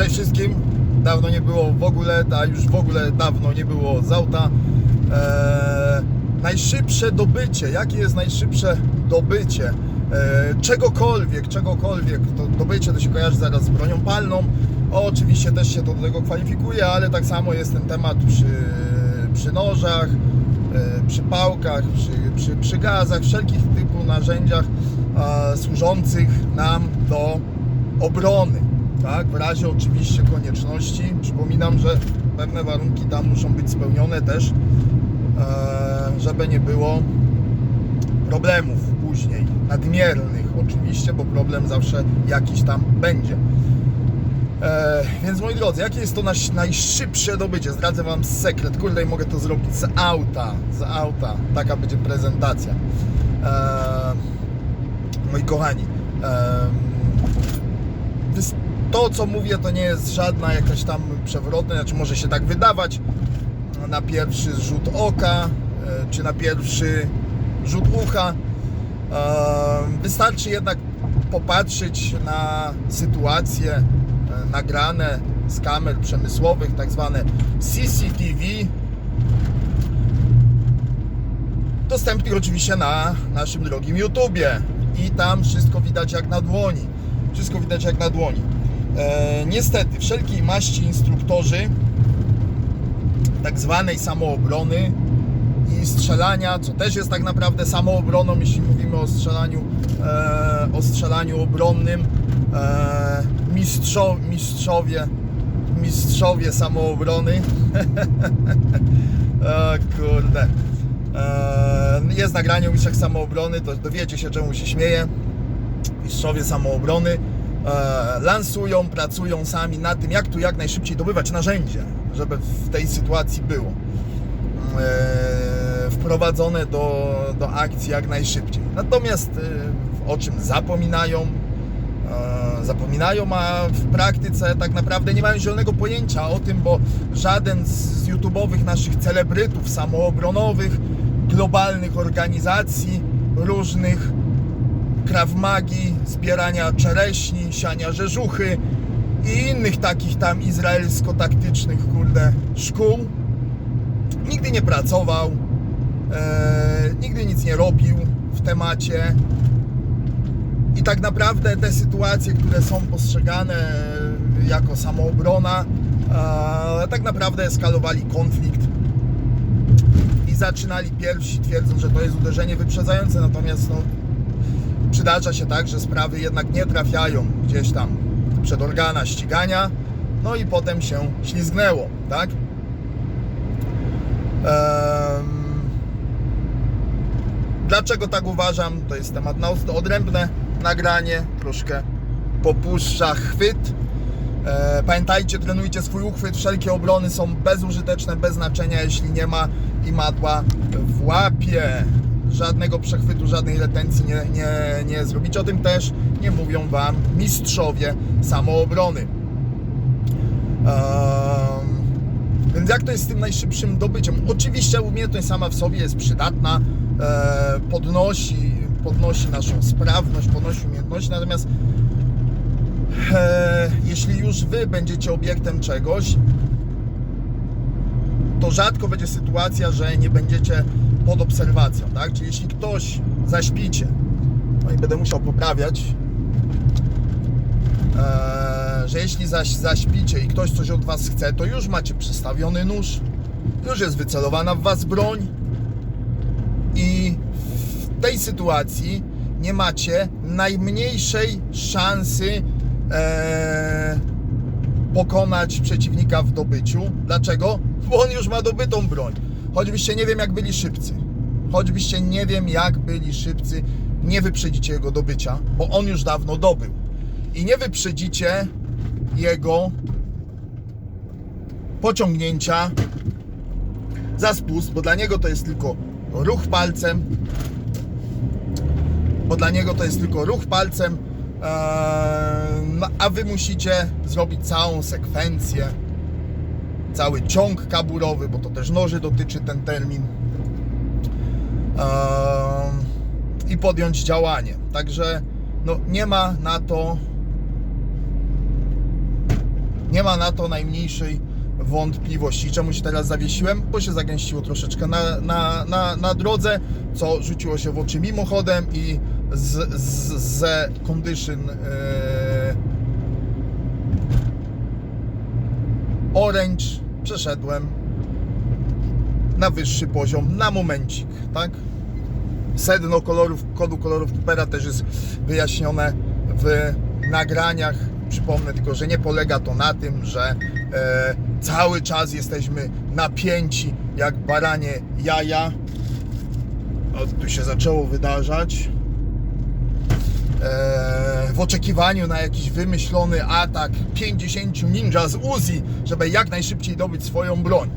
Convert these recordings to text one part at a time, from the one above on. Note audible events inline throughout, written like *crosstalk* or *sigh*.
Cześć wszystkim. Dawno nie było w ogóle, a już w ogóle dawno nie było z auta. Eee, najszybsze dobycie. Jakie jest najszybsze dobycie? Eee, czegokolwiek, czegokolwiek. To dobycie to się kojarzy zaraz z bronią palną. Oczywiście też się to do tego kwalifikuje, ale tak samo jest ten temat przy, przy nożach, e, przy pałkach, przy, przy, przy gazach, wszelkich typu narzędziach służących nam do obrony. Tak, w razie oczywiście konieczności. Przypominam, że pewne warunki tam muszą być spełnione też, e, żeby nie było problemów później, nadmiernych oczywiście, bo problem zawsze jakiś tam będzie. E, więc moi drodzy, jakie jest to najszybsze dobycie? Zdradzę Wam sekret. Kurde, mogę to zrobić z auta. Z auta. Taka będzie prezentacja. E, moi kochani, to co mówię to nie jest żadna jakaś tam przewrotna, znaczy może się tak wydawać na pierwszy rzut oka, e, czy na pierwszy rzut ucha. E, Wystarczy jednak popatrzeć na sytuacje e, nagrane z kamer przemysłowych, tak zwane CCTV, dostępnych oczywiście na naszym drogim YouTubie i tam wszystko widać jak na dłoni. Wszystko widać jak na dłoni. E, niestety, wszelkiej maści instruktorzy tak zwanej samoobrony i strzelania, co też jest tak naprawdę samoobroną, jeśli mówimy o strzelaniu, e, o strzelaniu obronnym. E, mistrzo, mistrzowie, mistrzowie samoobrony. o *laughs* kurde. E, jest nagranie o mistrzach samoobrony, to dowiecie się czemu się śmieję. Mistrzowie samoobrony e, lansują, pracują sami na tym, jak tu jak najszybciej dobywać narzędzie, żeby w tej sytuacji było e, wprowadzone do, do akcji jak najszybciej. Natomiast e, o czym zapominają, zapominają, a w praktyce tak naprawdę nie mają zielonego pojęcia o tym, bo żaden z YouTube'owych naszych celebrytów samoobronowych, globalnych organizacji, różnych kraw magii, zbierania czereśni, siania rzeżuchy i innych takich tam izraelsko-taktycznych, kurde, szkół, nigdy nie pracował, e, nigdy nic nie robił w temacie. I tak naprawdę te sytuacje, które są postrzegane jako samoobrona, e, tak naprawdę eskalowali konflikt i zaczynali pierwsi twierdząc, że to jest uderzenie wyprzedzające, natomiast no, przydarza się tak, że sprawy jednak nie trafiają gdzieś tam przed organa ścigania, no i potem się ślizgnęło, tak? Em, Dlaczego tak uważam? To jest temat na odrębne nagranie, troszkę popuszcza chwyt. E, Pamiętajcie, trenujcie swój uchwyt. Wszelkie obrony są bezużyteczne, bez znaczenia, jeśli nie ma imadła w łapie. Żadnego przechwytu, żadnej retencji nie, nie, nie zrobicie. O tym też nie mówią Wam mistrzowie samoobrony. Ehm, więc jak to jest z tym najszybszym dobyciem? Oczywiście umiejętność sama w sobie jest przydatna, e, podnosi, podnosi naszą sprawność, podnosi umiejętności, natomiast e, jeśli już Wy będziecie obiektem czegoś, to rzadko będzie sytuacja, że nie będziecie pod obserwacją, tak? Czyli jeśli ktoś zaśpicie, no i będę musiał poprawiać, e, że jeśli zaś zaśpicie i ktoś coś od Was chce, to już macie przystawiony nóż, już jest wycelowana w Was broń i w tej sytuacji nie macie najmniejszej szansy e, pokonać przeciwnika w dobyciu. Dlaczego? Bo on już ma dobytą broń. Choćbyście nie wiem jak byli szybcy. Choćbyście nie wiem jak byli szybcy, nie wyprzedzicie jego dobycia, bo on już dawno dobył. I nie wyprzedzicie jego pociągnięcia za spust, bo dla niego to jest tylko ruch palcem, bo dla niego to jest tylko ruch palcem, eee, no, a wy musicie zrobić całą sekwencję, cały ciąg kaburowy, bo to też noży dotyczy ten termin i podjąć działanie. Także no, nie ma na to nie ma na to najmniejszej wątpliwości. Czemu się teraz zawiesiłem? Bo się zagęściło troszeczkę na, na, na, na drodze, co rzuciło się w oczy mimochodem i z, z, condition e, Orange przeszedłem na wyższy poziom na momencik, tak? Sedno kolorów, kodu kolorów Coopera też jest wyjaśnione w nagraniach. Przypomnę tylko, że nie polega to na tym, że e, cały czas jesteśmy napięci jak baranie jaja. O, tu się zaczęło wydarzać. E, w oczekiwaniu na jakiś wymyślony atak 50 ninja z Uzi, żeby jak najszybciej dobyć swoją broń.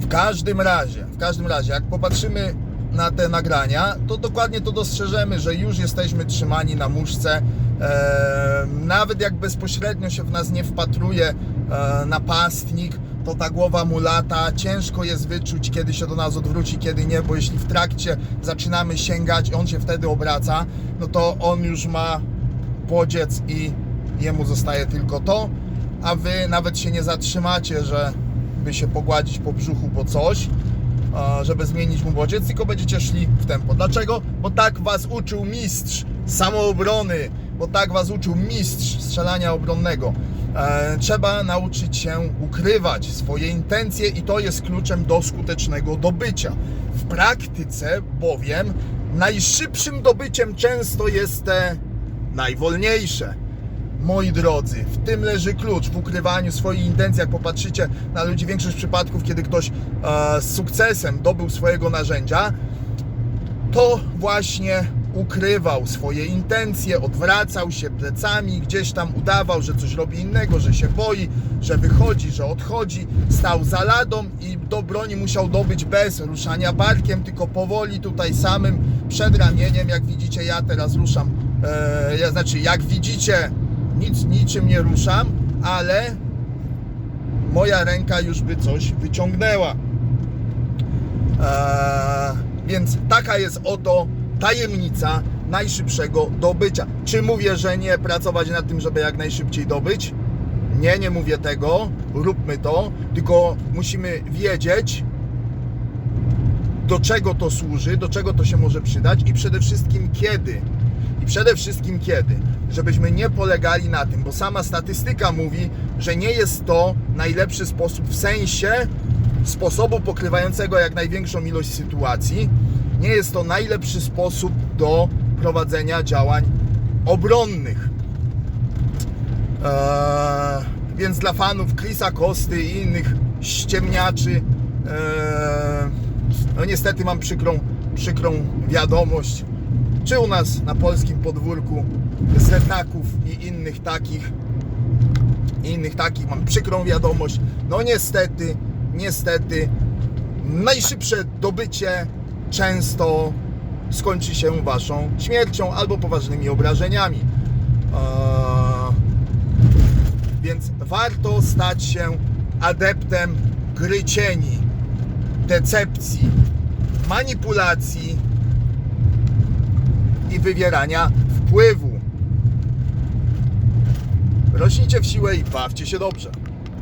W każdym razie, w każdym razie, jak popatrzymy na te nagrania, to dokładnie to dostrzeżemy, że już jesteśmy trzymani na muszce. E, nawet jak bezpośrednio się w nas nie wpatruje e, napastnik, to ta głowa mu lata. Ciężko jest wyczuć, kiedy się do nas odwróci, kiedy nie, bo jeśli w trakcie zaczynamy sięgać, on się wtedy obraca, no to on już ma bodziec i jemu zostaje tylko to, a wy nawet się nie zatrzymacie, że by się pogładzić po brzuchu po coś, żeby zmienić mu bodziec, tylko będziecie szli w tempo. Dlaczego? Bo tak was uczył mistrz samoobrony, bo tak was uczył mistrz strzelania obronnego. E, trzeba nauczyć się ukrywać swoje intencje i to jest kluczem do skutecznego dobycia. W praktyce bowiem najszybszym dobyciem często jest te najwolniejsze. Moi drodzy, w tym leży klucz, w ukrywaniu swoich intencji. Jak popatrzycie na ludzi, większość przypadków, kiedy ktoś e, z sukcesem dobył swojego narzędzia, to właśnie ukrywał swoje intencje, odwracał się plecami, gdzieś tam udawał, że coś robi innego, że się boi, że wychodzi, że odchodzi, stał za ladą i do broni musiał dobyć bez ruszania barkiem, tylko powoli tutaj samym przed ramieniem, jak widzicie ja teraz ruszam, e, ja, znaczy jak widzicie nic, niczym nie ruszam, ale moja ręka już by coś wyciągnęła. Eee, więc taka jest oto tajemnica najszybszego dobycia. Czy mówię, że nie pracować nad tym, żeby jak najszybciej dobyć? Nie, nie mówię tego. Róbmy to, tylko musimy wiedzieć, do czego to służy, do czego to się może przydać i przede wszystkim kiedy. I przede wszystkim kiedy, żebyśmy nie polegali na tym, bo sama statystyka mówi, że nie jest to najlepszy sposób w sensie sposobu pokrywającego jak największą ilość sytuacji. Nie jest to najlepszy sposób do prowadzenia działań obronnych. Eee, więc dla fanów Chrisa Kosty i innych ściemniaczy, eee, no niestety mam przykrą, przykrą wiadomość, czy u nas na polskim podwórku zetaków i innych takich, innych takich mam przykrą wiadomość. No niestety, niestety, najszybsze dobycie często skończy się waszą śmiercią albo poważnymi obrażeniami. Eee, więc warto stać się adeptem gry cieni, decepcji, manipulacji i wywierania wpływu. Rośnijcie w siłę i bawcie się dobrze.